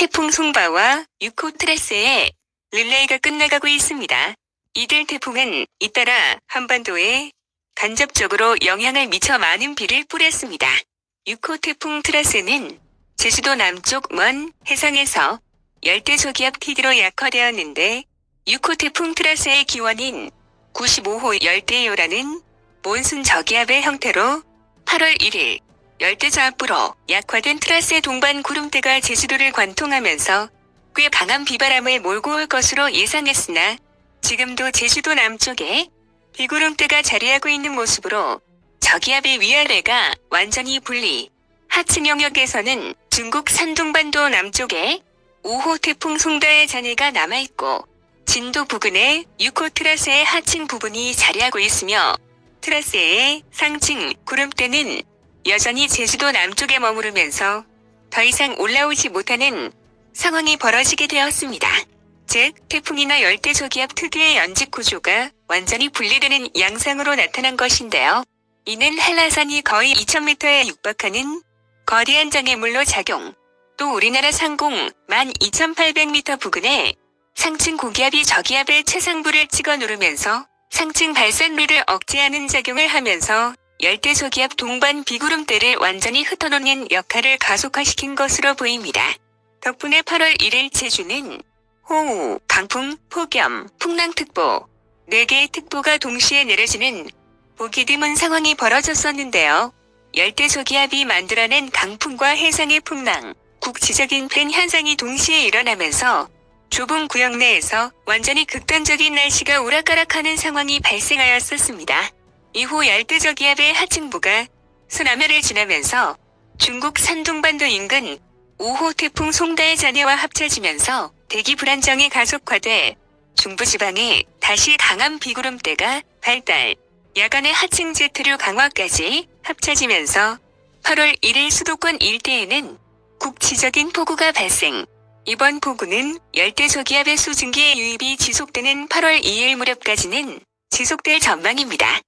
태풍 송바와 6호 트라스의 릴레이가 끝나가고 있습니다. 이들 태풍은 잇따라 한반도에 간접적으로 영향을 미쳐 많은 비를 뿌렸습니다. 6호 태풍 트라스는 제주도 남쪽 먼 해상에서 열대저기압 TD로 약화되었는데 6호 태풍 트라스의 기원인 95호 열대요라는 몬순 저기압의 형태로 8월 1일 열대저압부로 약화된 트라스의 동반 구름대가 제주도를 관통하면서 꽤 강한 비바람을 몰고 올 것으로 예상했으나 지금도 제주도 남쪽에 비구름대가 자리하고 있는 모습으로 저기압의 위아래가 완전히 분리. 하층 영역에서는 중국 산둥반도 남쪽에 5호 태풍 송다의 잔해가 남아있고 진도 부근에 6호 트라스의 하층 부분이 자리하고 있으며 트라스의 상층 구름대는 여전히 제주도 남쪽에 머무르면서 더 이상 올라오지 못하는 상황이 벌어지게 되었습니다. 즉, 태풍이나 열대저기압 특유의 연직 구조가 완전히 분리되는 양상으로 나타난 것인데요. 이는 한라산이 거의 2000m에 육박하는 거대한 장애물로 작용, 또 우리나라 상공 12,800m 부근에 상층 고기압이 저기압의 최상부를 찍어 누르면서 상층 발산비를 억제하는 작용을 하면서 열대저기압 동반 비구름대를 완전히 흩어놓는 역할을 가속화시킨 것으로 보입니다. 덕분에 8월 1일 제주는 호우, 강풍, 폭염, 풍랑특보 4개의 특보가 동시에 내려지는 보기 드문 상황이 벌어졌었는데요. 열대저기압이 만들어낸 강풍과 해상의 풍랑, 국지적인 팬 현상이 동시에 일어나면서 좁은 구역 내에서 완전히 극단적인 날씨가 오락가락하는 상황이 발생하였었습니다. 이후 열대저기압의 하층부가 서남해를 지나면서 중국 산둥반도 인근 5호 태풍 송다의 잔해와 합쳐지면서 대기 불안정이 가속화돼 중부지방에 다시 강한 비구름대가 발달, 야간의 하층 제트류 강화까지 합쳐지면서 8월 1일 수도권 일대에는 국지적인 폭우가 발생. 이번 폭우는 열대저기압의 수증기의 유입이 지속되는 8월 2일 무렵까지는 지속될 전망입니다.